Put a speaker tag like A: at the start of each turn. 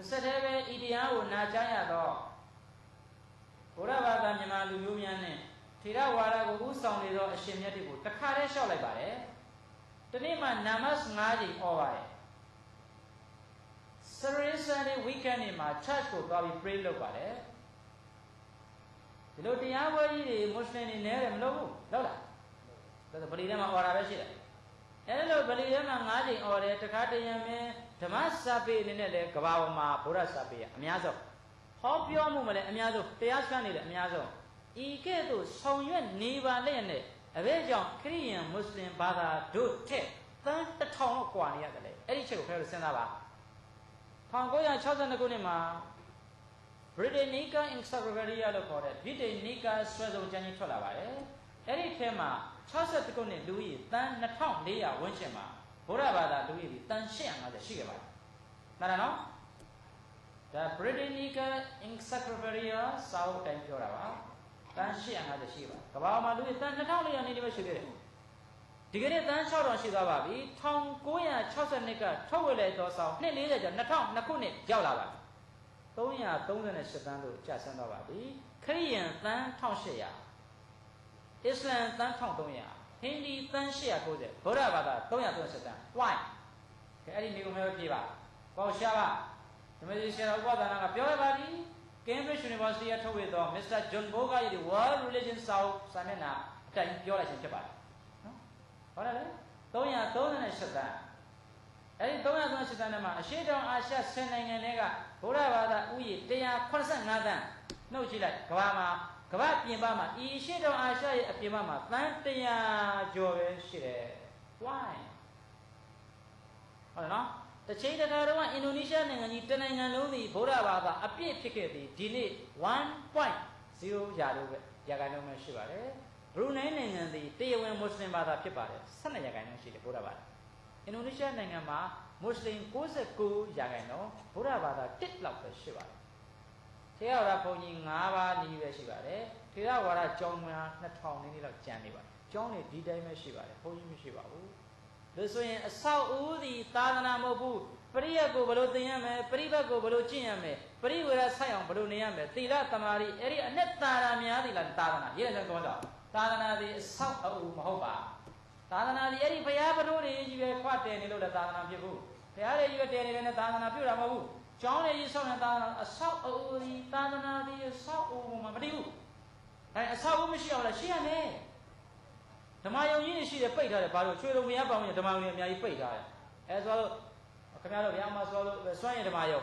A: တစ်ဆက်တည်းပဲဤတရားကိုနာကြားရတော့ဘုရားဘာသာမြန်မာလူမျိုးများနဲ့ထေရဝါဒကိုဥဆောင်နေသောအရှင်မြတ်တွေကိုတခါတည်းလျှောက်လိုက်ပါတယ်။ဒီနေ့မှနာမတ်5ချိန်ဟောပါတယ်။ Sunday weekend နေ့မှာ church ကိုသွားပြီး pray လုပ်ပါတယ်။ဒီလိုတရားပွဲကြီးတွေမွတ်စလင်တွေနဲတယ်မလုပ်ဘူးလုပ်လား။ဒါဆိုဗလီထဲမှာ order ပဲရှိတယ်။အဲလိုဗလီထဲမှာ9ချိန် order တခါတရံမင်း ဓမ္မစာပေအနေနဲ့လည်းကဘာပေါ်မှာဘုရားစာပေအများဆုံးဟောပြောမှုမလဲအများဆုံးတရားစခန်းနေလည်းအများဆုံးဤကဲ့သို့ဆောင်ရွက်နေပါလျက်နဲ့အဘဲကြောင့်ခရိယန်မွတ်စလင်ဘာသာတို့ထက်သန်းတစ်ထောင်လောက်ကွာနေရတယ်လေအဲ့ဒီချက်ကိုခင်ဗျားတို့စဉ်းစားပါ1962ခုနှစ်မှာ Britannica Encyclopedia လို့ခေါ်တဲ့ Britannica ဆွဲဆုံးကျမ်းကြီးထွက်လာပါတယ်အဲ့ဒီထဲမှာ62ခုနှစ်လူကြီးတန်း2400ဝန်းကျင်မှာ ဘုရားဘာသာလူကြီးတန်း850ရှိခဲ့ပါတယ်မှန်တယ်နော်ဒါ Britannica Encyclopedia စာအုပ်တိုင်းပြောတာပါတန်း850ရှိပါကမ္ဘာမှာလူကြီးတန်း2400နေနေပဲရှိသေးတယ်ဒီကနေ့တန်း6000ရှိသွားပါပြီ1962ကထုတ်ဝေလိုက်သောစာအုပ်240ကျော်2000ခုနှစ်ရောက်လာပါပြီ338တန်းလို့ကြာဆင်းသွားပါပြီခရိယန်တန်း1800အစ္စလမ်တန်း1300 ဟိန္ဒီတန်း890ဗုဒ္ဓဘာသာ330တန်း why ခဲအဲ့ဒီမိကုံမဲပြေးပါပေါ့ရှာပါဓမ္မကြီးဆရာဥပဒါနာကပြောရပါပြီ Cambridge University ကထုတ်ဝေသော Mr. John Boga ရဲ့ World Religion စာအုပ်စာမျက်နှာအတိုင်းပြောလိုက်ခြင်းဖြစ်ပါတယ်နော်ဟုတ်တယ်လေ338တန်းအဲ့ဒီ338တန်းထဲမှာအရှေ့တောင်အာရှ10နိုင်ငံတွေကဗုဒ္ဓဘာသာဥယျာဉ်185တန်းနှုတ်ကြည့်လိုက်ကဘာမှာ ကဘာပြင်ပမှာဤရှေ့တောင်အာရှရဲ့အပြင်ပမှာတန်း100ကျော်ပဲရှိတယ် why ဟုတ်တယ်နော်တစ်ချိန်တခါတော့အင်ဒိုနီးရှားနိုင်ငံကြီးတနိုင်ငံလုံးဒီဗုဒ္ဓဘာသာအပြည့်ဖြစ်ခဲ့သည်ဒီနေ့1.0ရာလို့ပဲရာခိုင်နှုန်းပဲရှိပါတယ်ဘရူနိုင်းနိုင်ငံသည်တရားဝင်မွတ်စလင်ဘာသာဖြစ်ပါတယ်12ရာခိုင်နှုန်းရှိတယ်ဗုဒ္ဓဘာသာအင်ဒိုနီးရှားနိုင်ငံမှာမွတ်စလင်69ရာခိုင်နှုန်းဗုဒ္ဓဘာသာ1လောက်ပဲရှိပါတယ် ထေရဝါဒဘုံကြီး9ပါးနီးပဲရှိပါတယ်ထေရဝါဒကျောင်းများ2000နည်းနည်းလောက်ကျန်နေပါတယ်ကျောင်းတွေဒီတိုင်းပဲရှိပါတယ်ဘုံကြီးမရှိပါဘူးလို့ဆိုရင်အဆောက်အဦဒီသာသနာမဟုတ်ဘူးပရိယတ်ကိုဘယ်လိုသင်ရမလဲပရိဘတ်ကိုဘယ်လိုကျင့်ရမလဲပရိဝေရဆိုင်အောင်ဘယ်လိုနေရမလဲသီလသမာဓိအဲ့ဒီအနဲ့သာရများသီလားသာသနာရေးတယ်ဆိုတော့သာသနာဒီအဆောက်အဦမဟုတ်ပါသာသနာဒီအဲ့ဒီဘုရားဘုရားတွေကြီးပဲခွတ်တယ်နေလို့လည်းသာသနာဖြစ်ဘူးဘုရားတွေကြီးပဲတယ်နေတယ်နဲ့သာသနာပြုတာမဟုတ်ဘူး ကျောင်းတွေကြီးဆောက်တဲ့သာသနာအဆောက်အဦဒီသာသနာဒီအဆောက်အဦမှာမတည်ဘူးအဲအဆောက်အဦမရှိအောင်လည်းရှိရမယ်ဓမ္မယုံကြီးတွေရှိတယ်ပိတ်ထားတယ်ဘာလို့ချွေတော်မရပောင်းရင်ဓမ္မယုံတွေအများကြီးပိတ်ထားတယ်အဲဆိုတော့ခင်ဗျားတို့ဗျာမဆိုလို့စွန့်ရင်ဓမ္မယုံ